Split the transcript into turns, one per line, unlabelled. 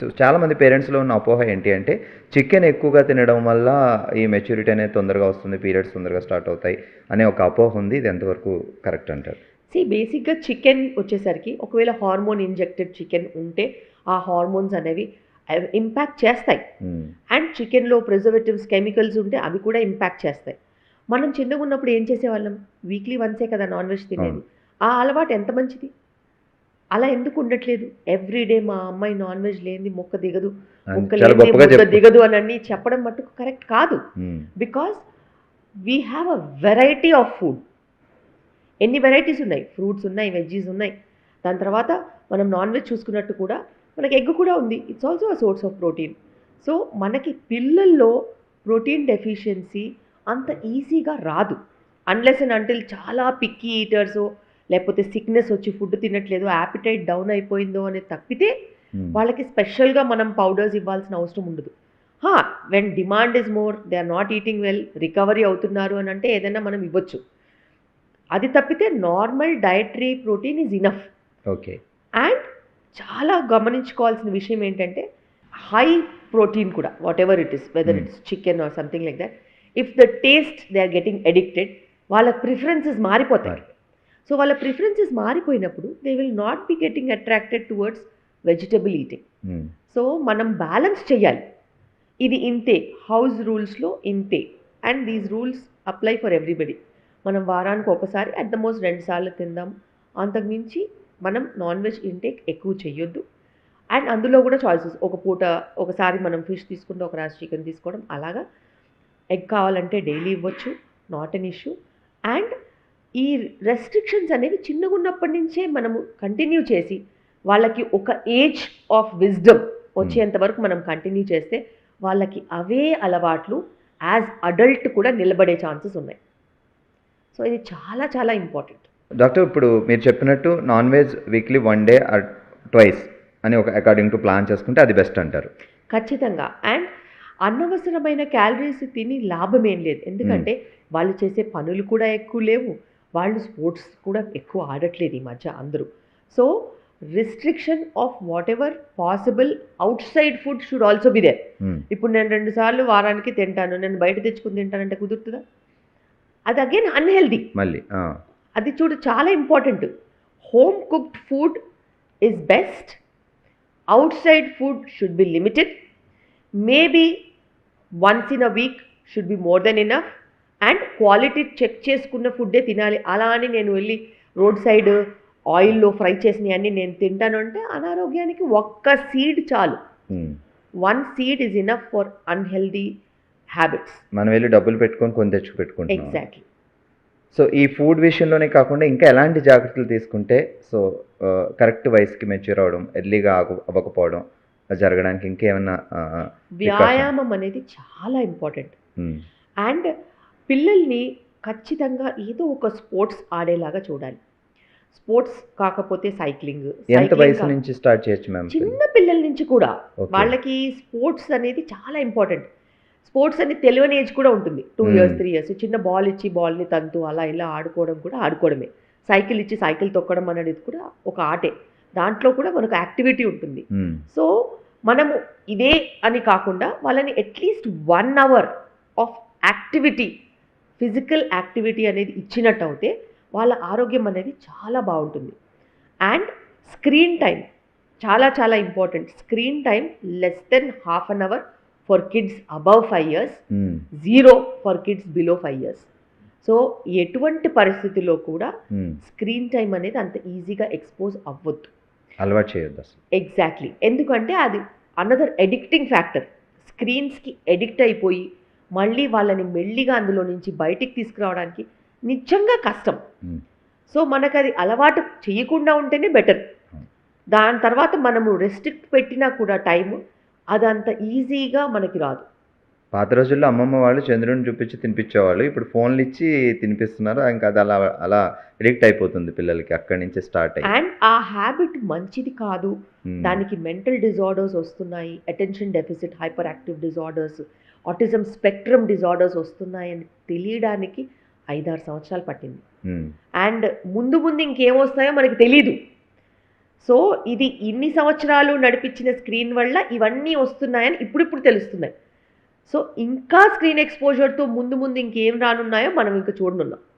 So చాలా మంది పేరెంట్స్లో ఉన్న అపోహ ఏంటి అంటే చికెన్ ఎక్కువగా తినడం వల్ల ఈ మెచ్యూరిటీ అనేది తొందరగా వస్తుంది పీరియడ్స్ తొందరగా స్టార్ట్ అవుతాయి అనే ఒక అపోహ ఉంది ఇది ఎంతవరకు కరెక్ట్ అంటారు?
సి బేసిక్గా చికెన్ వచ్చేసరికి ఒకవేళ హార్మోన్ ఇంజెక్టెడ్ చికెన్ ఉంటే ఆ హార్మోన్స్ అనేవి ఇంపాక్ట్ చేస్తాయి.
మ్మ్.
అండ్ చికెన్లో ప్రిజర్వేటివ్స్ కెమికల్స్ ఉంటే అవి కూడా ఇంపాక్ట్ చేస్తాయి. మనం చిన్నగా ఉన్నప్పుడు ఏం చేసేవాళ్ళం? వీక్లీ వన్సే కదా నాన్ వెజ్ తినేది. ఆ అలవాటు ఎంత మంచిది? అలా ఎందుకు ఉండట్లేదు? ఎవ్రీడే మా అమ్మాయి నాన్ వెజ్ లేనిది మొక్క దిగదు. ముక్క లేనిదే దిగదు అని అన్ని చెప్పడం మట్టుకు కరెక్ట్ కాదు. Because we have a variety of food ఎన్ని వెరైటీస్ ఉన్నాయి? ఫ్రూట్స్ ఉన్నాయి వెజ్జీస్ ఉన్నాయి. దాని తర్వాత మనం నాన్ వెజ్ చూసుకున్నట్టు కూడా మనకి ఎగ్ కూడా ఉంది. It's also a source of protein so మనకి పిల్లల్లో ప్రోటీన్ డెఫిషియన్సీ అంత ఈజీగా రాదు. అన్లెస్ అండ్ అంటిల్ చాలా పిక్కీ ఈటర్స్ లేకపోతే సిక్నెస్ వచ్చి ఫుడ్ తినట్లేదు యాపిటైట్ డౌన్ అయిపోయిందో అనేది తప్పితే
మ్మ్.
వాళ్ళకి స్పెషల్గా మనం పౌడర్స్ ఇవ్వాల్సిన అవసరం ఉండదు. హా when demand is more they are not eating well recovery అవుతున్నారు అని అంటే ఏదైనా మనం ఇవ్వచ్చు. అది తప్పితే normal dietary protein is enough
okay
and చాలా గమనించుకోవాల్సిన విషయం ఏంటంటే హై ప్రోటీన్ కూడా whatever it is whether
Hmm.
It's chicken or something like that if the taste they are getting addicted వాళ్ళ ప్రిఫరెన్సెస్ మారిపోతాయి. సో వాళ్ళ preferences మారిపోయినప్పుడు they will not be getting attracted towards vegetable eating. So మనం balance చేయాలి. ఇది ఇంతే house రూల్స్లో ఇంతే. And these rules apply for everybody మనం వారానికి ఒకసారి అట్ ద మోస్ట్ రెండు సార్లు తిందాం. అంతకుమించి మనం నాన్ వెజ్ ఇంటేక్ ఎక్కువ చెయ్యొద్దు అండ్ అందులో కూడా చాయిసెస్ ఒక పూట ఒకసారి మనం ఫిష్ తీసుకుంటే ఒక రాజు చికెన్ తీసుకోవడం. అలాగా ఎగ్ కావాలంటే డైలీ ఇవ్వచ్చు. నాట్ అన్ ఇష్యూ అండ్ ఈ రెస్ట్రిక్షన్స్ అనేవి చిన్నగా ఉన్నప్పటి నుంచే మనము కంటిన్యూ చేసి వాళ్ళకి ఒక ఏజ్ ఆఫ్ విజ్డమ్ వచ్చేంత వరకు మనం కంటిన్యూ చేస్తే వాళ్ళకి అవే అలవాట్లు యాజ్ అడల్ట్ కూడా నిలబడే ఛాన్సెస్ ఉన్నాయి. సో ఇది చాలా చాలా ఇంపార్టెంట్
డాక్టర్ ఇప్పుడు మీరు చెప్పినట్టు non veg weekly one day or twice అని ఒక అకార్డింగ్ టు ప్లాన్ చేసుకుంటే అది బెస్ట్ అంటారు.
ఖచ్చితంగా. అండ్ అనవసరమైన క్యాలరీస్ తిని లాభం ఏం లేదు. ఎందుకంటే వాళ్ళు చేసే పనులు కూడా ఎక్కువ లేవు. వాళ్ళు స్పోర్ట్స్ కూడా ఎక్కువ ఆడట్లేదు ఈ మధ్య అందరూ. So restriction of whatever possible outside food should also be there. ఇప్పుడు నేను రెండు సార్లు వారానికి తింటాను. నేను బయట తెచ్చుకుని తింటానంటే కుదురుతుందా? అది అగైన్ అన్హెల్దీ
మళ్ళీ.
అది చూడు చాలా important home cooked food is best outside food should be limited maybe once in a week should be more than enough and quality check చేసుకున్న ఫుడ్డే తినాలి. అలా అని నేను వెళ్ళి రోడ్ సైడ్ ఆయిల్లో ఫ్రై చేసినవన్నీ నేను తింటాను అంటే అనారోగ్యానికి ఒక్క సీడ్ చాలు.
మ్మ్.
One seed is enough for unhealthy habits.
మనం వెళ్ళి డబ్బులు పెట్టుకొని కొని తెచ్చి పెట్టుకుంటున్నాం.
ఎగ్జాక్ట్లీ.
సో ఈ ఫుడ్ విషయంలోనే కాకుండా ఇంకా ఎలాంటి జాగ్రత్తలు తీసుకుంటే సో కరెక్ట్ వయసుకి మెచ్యూర్ అవడం ఎర్లీగా ఆగు- అవ్వకపోవడం జరగడానికి ఇంకేమన్నా
వ్యాయామం అనేది చాలా ఇంపార్టెంట్.
మ్మ్.
అండ్ పిల్లల్ని ఖచ్చితంగా ఏదో ఒక స్పోర్ట్స్ ఆడేలాగా చూడాలి. స్పోర్ట్స్ కాకపోతే సైక్లింగ్
ఎంత వయసు నుంచి స్టార్ట్ చేయొచ్చు మ్యామ్
చిన్న పిల్లల నుంచి కూడా. వాళ్ళకి స్పోర్ట్స్ అనేది చాలా ఇంపార్టెంట్. స్పోర్ట్స్ అనేది తెలియని ఏజ్ కూడా ఉంటుంది. టూ. Years three years. చిన్న బాల్ ఇచ్చి బాల్ని తంతు అలా ఇలా ఆడుకోవడం కూడా ఆడుకోవడమే. సైకిల్ ఇచ్చి సైకిల్ తొక్కడం అనేది కూడా ఒక ఆటే. దాంట్లో కూడా మనకు యాక్టివిటీ ఉంటుంది. సో మనము ఇదే అని కాకుండా వాళ్ళని at least one hour of activity physical activity అనేది ఇచ్చినట్టు అయితే వాళ్ళ ఆరోగ్యం అనేది చాలా బాగుంటుంది. అండ్ స్క్రీన్ టైం చాలా చాలా important. Screen time less than half an hour for kids above five years
hmm.
Zero for kids below five years. So ఎటువంటి పరిస్థితిలో కూడా
మ్మ్.
స్క్రీన్ టైం అనేది అంత ఈజీగా ఎక్స్పోజ్ అవ్వద్దు.
అలవాటు చేయొద్దు
ఎగ్జాక్ట్లీ. ఎందుకంటే అది అనదర్ ఎడిక్టింగ్ ఫ్యాక్టర్. స్క్రీన్స్కి ఎడిక్ట్ అయిపోయి మళ్ళీ వాళ్ళని మెల్లిగా అందులో నుంచి బయటికి తీసుకురావడానికి నిజంగా కష్టం. సో మనకు అది అలవాటు చేయకుండా ఉంటేనే బెటర్. దాని తర్వాత మనము రెస్ట్రిక్ట్ పెట్టినా కూడా టైము అదంత ఈజీగా మనకి రాదు.
పాత రోజుల్లో అమ్మమ్మ వాళ్ళు చంద్రుడిని చూపించి తినిపించేవాళ్ళు. ఇప్పుడు ఫోన్లు ఇచ్చి తినిపిస్తున్నారు. ఇంకా అది అలా అలా ఎడిక్ట్ అయిపోతుంది పిల్లలకి అక్కడి నుంచి స్టార్ట్ అయ్యి.
అండ్ ఆ హ్యాబిట్ మంచిది కాదు. దానికి మెంటల్ డిజార్డర్స్ వస్తున్నాయి. Attention deficit hyperactive disorders. Autism spectrum disorders వస్తున్నాయని తెలియడానికి ఐదారు సంవత్సరాలు పట్టింది. అండ్ ముందు ముందు ఇంకేం వస్తాయో మనకి తెలియదు సో ఇది ఇన్ని సంవత్సరాలు నడిపించిన స్క్రీన్ వల్ల ఇవన్నీ వస్తున్నాయని ఇప్పుడిప్పుడు తెలుస్తున్నాయి. సో ఇంకా స్క్రీన్ ఎక్స్పోజర్తో ముందు ముందు ఇంకేం రానున్నాయో మనం ఇంకా చూడనున్నాం.